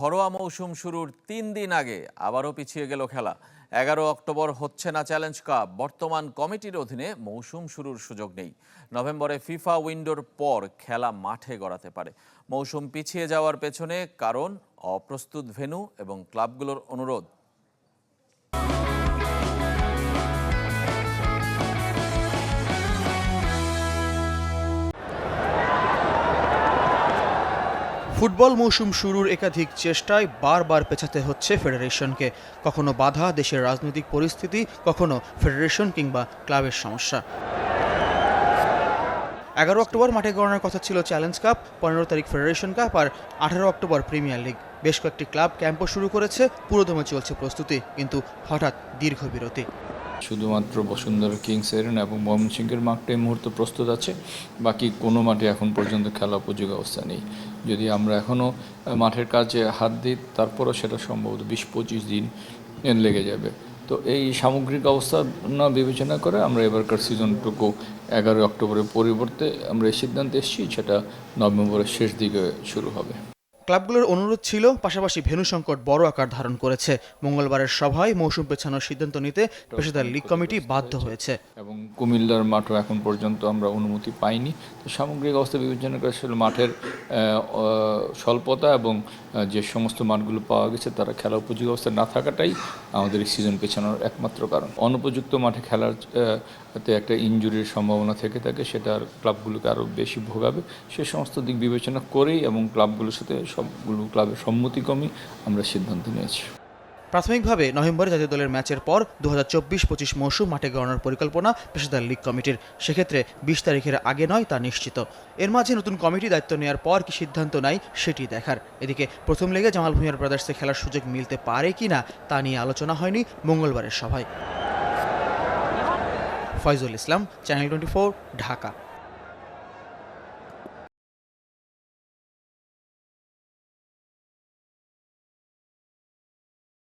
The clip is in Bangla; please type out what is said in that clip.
ঘরোয়া মৌসুম শুরুর তিন দিন আগে আবারও পিছিয়ে গেল খেলা। এগারো অক্টোবর হচ্ছে না চ্যালেঞ্জ কাপ। বর্তমান কমিটির অধীনে মৌসুম শুরুর সুযোগ নেই। নভেম্বরে ফিফা উইন্ডোর পর খেলা মাঠে গড়াতে পারে। মৌসুম পিছিয়ে যাওয়ার পেছনে কারণ অপ্রস্তুত ভেনু এবং ক্লাবগুলোর অনুরোধ। ফুটবল মৌসুম শুরুর একাধিক চেষ্টায় বারবার পেছাতে হচ্ছে ফেডারেশনকে। কখনো বাধা, দেশের রাজনৈতিক পরিস্থিতি, কখনো ফেডারেশন কিংবা ক্লাবের সমস্যা। এগারো অক্টোবর মাঠে গড়ানোর কথা ছিল চ্যালেঞ্জ কাপ, পনেরো তারিখ ফেডারেশন কাপ আর আঠারো অক্টোবর প্রিমিয়ার লিগ। বেশ কয়েকটি ক্লাব ক্যাম্পও শুরু করেছে, পুরোদমে চলছে প্রস্তুতি, কিন্তু হঠাৎ দীর্ঘ বিরতি। শুধুমাত্র বসুন্ধরা কিংস এরেন এবং ময়মনসিংহের মাঠটা এই মুহূর্তে প্রস্তুত আছে। বাকি কোনো মাঠে এখন পর্যন্ত খেলা উপযোগী অবস্থা নেই। যদি আমরা এখনও মাঠের কাজে হাত দিই, তারপরও সেটা সম্ভবত বিশ পঁচিশ দিন লেগে যাবে। তো এই সামগ্রিক অবস্থা না বিবেচনা করে আমরা এবারকার সিজনটুকু এগারোই অক্টোবরের পরিবর্তে আমরা এই সিদ্ধান্তে এসেছি, সেটা নভেম্বরের শেষ দিকে শুরু হবে। ক্লাবগুলোর অনুরোধ ছিল পাশাপাশি ভেনু সংকট বড় আকার ধারণ করেছে। মঙ্গলবারের সভায় মৌসুম পেছানোর সিদ্ধান্ত নিতে পেশাদার লীগ কমিটি বাধ্য হয়েছে। কুমিল্লার মাঠও এখন পর্যন্ত আমরা অনুমতি পাইনি। তো সামগ্রিক অবস্থা বিবেচনা করে আসলে মাঠের স্বল্পতা এবং যে সমস্ত মাঠগুলো পাওয়া গেছে তারা খেলা উপযোগী অবস্থা না থাকাটাই আমাদের এই সিজন পেছানোর একমাত্র কারণ। অনুপযুক্ত মাঠে খেলার তে একটা ইনজুরির সম্ভাবনা থেকে থাকে, সেটা আর ক্লাবগুলোকে আরও বেশি ভোগাবে। সে সমস্ত দিক বিবেচনা করেই এবং ক্লাবগুলোর সাথে সবগুলো ক্লাবের সম্মতিক্রমেই আমরা সিদ্ধান্ত নিয়েছি। প্রাথমিকভাবে নভেম্বরে জাতীয় দলের ম্যাচের পর দু হাজার চব্বিশ পঁচিশ মৌসুম মাঠে গড়ানোর পরিকল্পনা পেশাদার লীগ কমিটির। সেক্ষেত্রে বিশ তারিখের আগে নয় তা নিশ্চিত। এর মাঝে নতুন কমিটি দায়িত্ব নেওয়ার পর কি সিদ্ধান্ত নেয় সেটি দেখার। এদিকে প্রথম লেগে জামাল ভূঁইয়ার ব্রাদার্সে খেলার সুযোগ মিলতে পারে কি না, তা নিয়ে আলোচনা হয়নি মঙ্গলবারের সভায়। Foyzul Islam, channel twenty Dhaka.